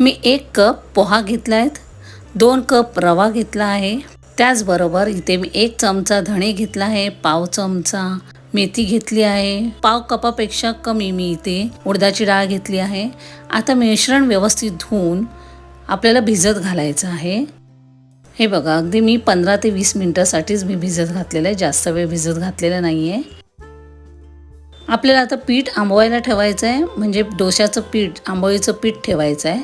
मी एक कप पोहा घेतला आहेत दोन कप रवा घेतला आहे. त्याचबरोबर इथे मी एक चमचा धणे घेतला आहे. पाव चमचा मेथी घेतली आहे. पाव कपापेक्षा कमी मी इथे उडदाची डाळ घेतली आहे. आता मिश्रण व्यवस्थित धुवून आपल्याला भिजत घालायचं आहे. हे बघा अगदी मी पंधरा ते वीस मिनटासाठीच मी भिजत घातलेलं आहे. जास्त वेळ भिजत घातलेलं नाही आहे आपल्याला आता पीठ आंबवायला ठेवायचं आहे म्हणजे डोशाचं पीठ आंबोळीचं पीठ ठेवायचं आहे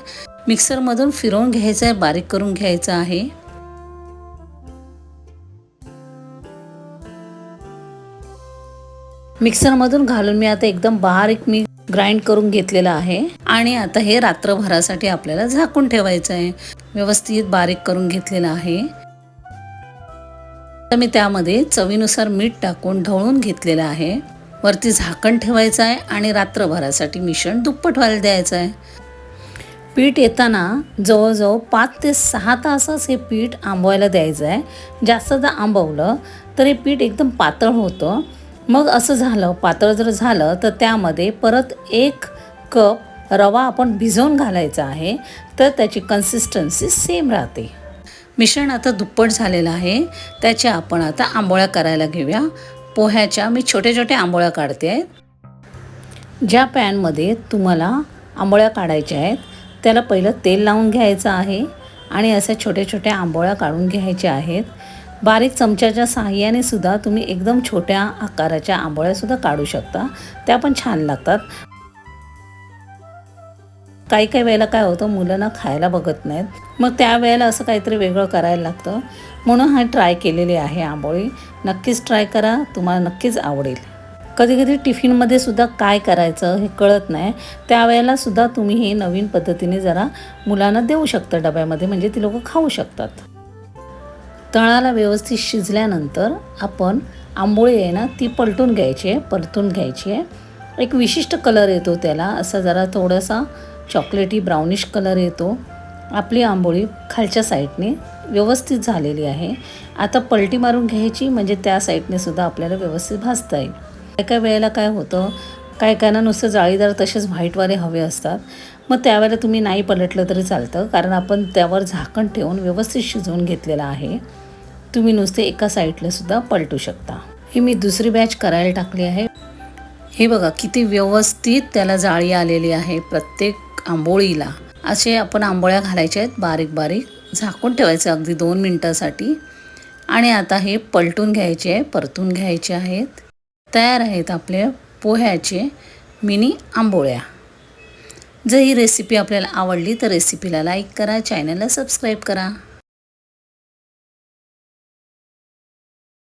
मिक्सरमधून फिरवून घ्यायचं आहे बारीक करून घ्यायचं आहे. मिक्सरमधून घालून मी आता एकदम बारीक मी ग्राइंड करून घेतलेलं आहे. आणि आता हे रात्रभरासाठी आपल्याला झाकून ठेवायचं आहे व्यवस्थित बारीक करून घेतलेलं आहे. तर मी त्यामध्ये चवीनुसार मीठ टाकून ढवळून घेतलेलं आहे. वरती झाकण ठेवायचं आहे आणि रात्रभरासाठी मिश्रण दुप्पट व्हायला द्यायचं आहे. पीठ येताना जवळजवळ पाच ते सहा तासच हे पीठ आंबवायला द्यायचं आहे. जास्त जर आंबवलं तर हे पीठ एकदम पातळ होतं. मग असं झालं पातळ जर झालं तर त्यामध्ये परत एक कप रवा आपण भिजवून घालायचा आहे. तर त्याची कन्सिस्टन्सी सेम राहते. मिश्रण आता दुप्पट झालेलं आहे. त्याच्या आपण आता आंबोळ्या करायला घेऊया. पोह्याच्या मी छोट्या छोट्या आंबोळ्या काढते. आहेत ज्या पॅनमध्ये तुम्हाला आंबोळ्या काढायच्या आहेत त्याला पहिलं तेल लावून घ्यायचं आहे आणि अशा छोट्या छोट्या आंबोळ्या काढून घ्यायच्या आहेत. बारीक चमच्याच्या साहाय्याने सुद्धा तुम्ही एकदम छोट्या आकाराच्या आंबोळ्यासुद्धा काढू शकता. त्या पण छान लागतात. काही काही वेळेला काय होतं मुलांना खायला बघत नाहीत. मग त्यावेळेला असं काहीतरी वेगळं करायला लागतं. म्हणून हा ट्राय केलेली आहे आंबोळी. नक्कीच ट्राय करा तुम्हाला नक्कीच आवडेल. कधी कधी टिफिनमध्ये सुद्धा काय करायचं हे कळत नाही. त्यावेळेला सुद्धा तुम्ही हे नवीन पद्धतीने जरा मुलांना देऊ शकता डब्यामध्ये म्हणजे ती लोकं खाऊ शकतात. तळाला व्यवस्थित शिजल्यानंतर आपण आंबोळी आहे ना ती पलटून घ्यायची आहे परतून घ्यायची आहे. एक विशिष्ट कलर येतो त्याला असा जरा थोडासा चॉकलेटी ब्राउनिश कलर येतो. आपली आंबोळी खालच्या साईडने व्यवस्थित झालेली आहे. आता पलटी मारून घ्यायची म्हणजे त्या साईडने सुद्धा आपल्याला व्यवस्थित भाजता येईल. एका वेळेला काय होतं? काय कायना नुसतं जाळीदार तसेच व्हाईटवाले हवे असतात. मग त्यावेळेला तुम्ही नाही पलटलं तरी चालतं कारण आपण त्यावर झाकण ठेवून व्यवस्थित शिजवून घेतलेलं आहे. तुम्ही नुसते एका साईडला सुद्धा पलटू शकता. ही मी दुसरी बॅच करायला टाकली आहे. हे बघा किती व्यवस्थित त्याला जाळी आलेली आहे. प्रत्येक आंबोळीला. असे आपण आंबोळ्या घालायच्या आहेत बारीक बारीक. झाकून ठेवायचं अगदी दोन मिनटासाठी. आणि आता हे पलटून घ्यायचे आहे परतून घ्यायचे आहेत. तयार आहेत आपले पोह्याचे मिनी आंबोळ्या. जर ही रेसिपी आपल्याला आवडली तर रेसिपीला लाईक करा चॅनलला सबस्क्राईब करा.